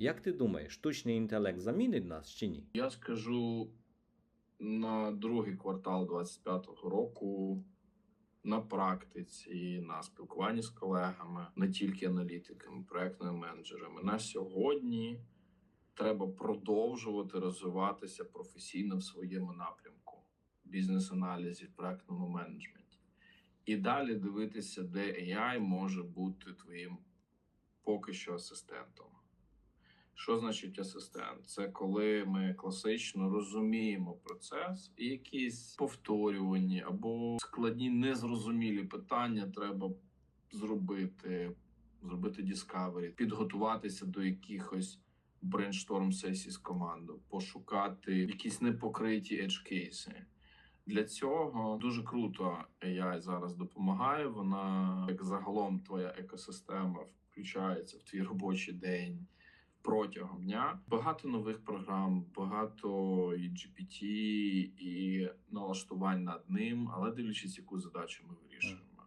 Як ти думаєш, штучний інтелект замінить нас чи ні? Я скажу на другий квартал 25-го року на практиці, на спілкуванні з колегами, не тільки аналітиками, проектними менеджерами. На сьогодні треба продовжувати розвиватися професійно в своєму напрямку, бізнес-аналізі, проектному менеджменті. І далі дивитися, де AI може бути твоїм поки що асистентом. Що значить асистент? Це коли ми класично розуміємо процес і якісь повторювані або складні незрозумілі питання треба зробити, зробити discovery, підготуватися до якихось брейншторм сесій з командою, пошукати якісь непокриті edge кейси. Для цього дуже круто AI зараз допомагає. Вона як загалом твоя екосистема включається в твій робочий день протягом дня. Багато нових програм, багато і GPT, і налаштувань над ним, але дивлячись, яку задачу ми вирішуємо.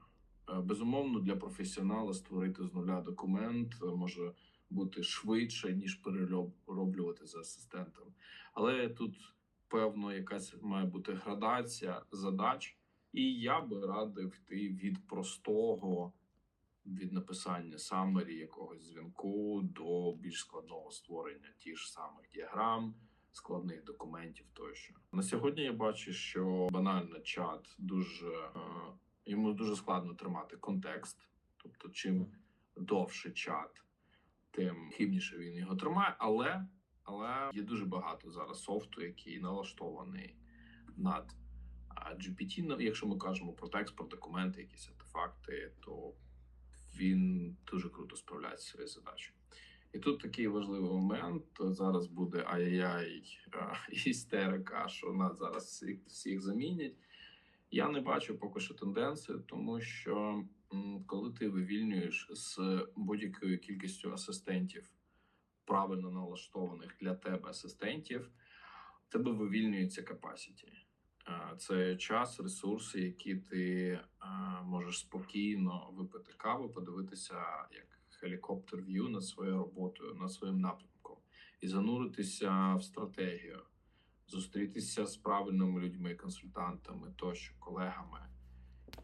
Е, Безумовно, для професіонала створити з нуля документ е, може бути швидше, ніж перероблювати за асистентом. Але тут певно якась має бути градація задач, і я би радив йти від простого від написання самері якогось дзвінку до більш складного створення ті ж самих діаграм, складних документів тощо. На сьогодні я бачу, що банально чат дуже е, йому дуже складно тримати контекст, тобто, чим довше чат, тим хибніше він його тримає. Але, але є дуже багато зараз софту, який налаштований над а, GPT. Ну, Якщо ми кажемо про текст, про документи, якісь артефакти, то він дуже круто справляється своєю задачею. І тут такий важливий момент. Зараз буде ай-яй істерика, що нас зараз всіх, всіх замінять. Я не бачу поки що тенденції, тому що коли ти вивільнюєш з будь-якою кількістю асистентів, правильно налаштованих для тебе асистентів, в тебе вивільнюється capacity. Е, Це час, ресурси, які ти е, можеш спокійно випити каву, подивитися як хелікоптер в'ю над своєю роботою, над своїм напрямком, і зануритися в стратегію, зустрітися з правильними людьми, консультантами, тощо, колегами.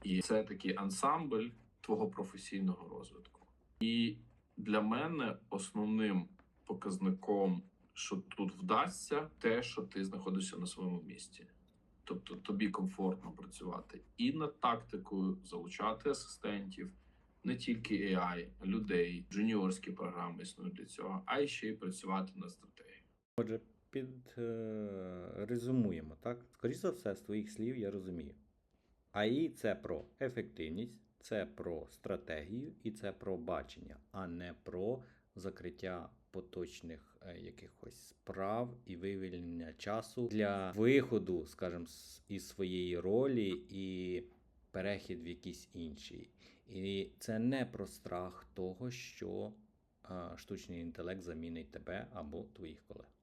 І це такий ансамбль твого професійного розвитку. І для мене основним показником, що тут вдасться, те, що ти знаходишся на своєму місці. Тобто тобі комфортно працювати і над тактикою, залучати асистентів, не тільки AI, людей, джуніорські програми існують для цього, а й ще й працювати над стратегією. Отже, під е, так? Скоріше за все, з твоїх слів я розумію. АІ це про ефективність, це про стратегію і це про бачення, а не про закриття поточних е, якихось справ і вивільнення часу для виходу, скажімо, із своєї ролі і перехід в якийсь інший. І це не про страх того, що е, штучний інтелект замінить тебе або твоїх колег.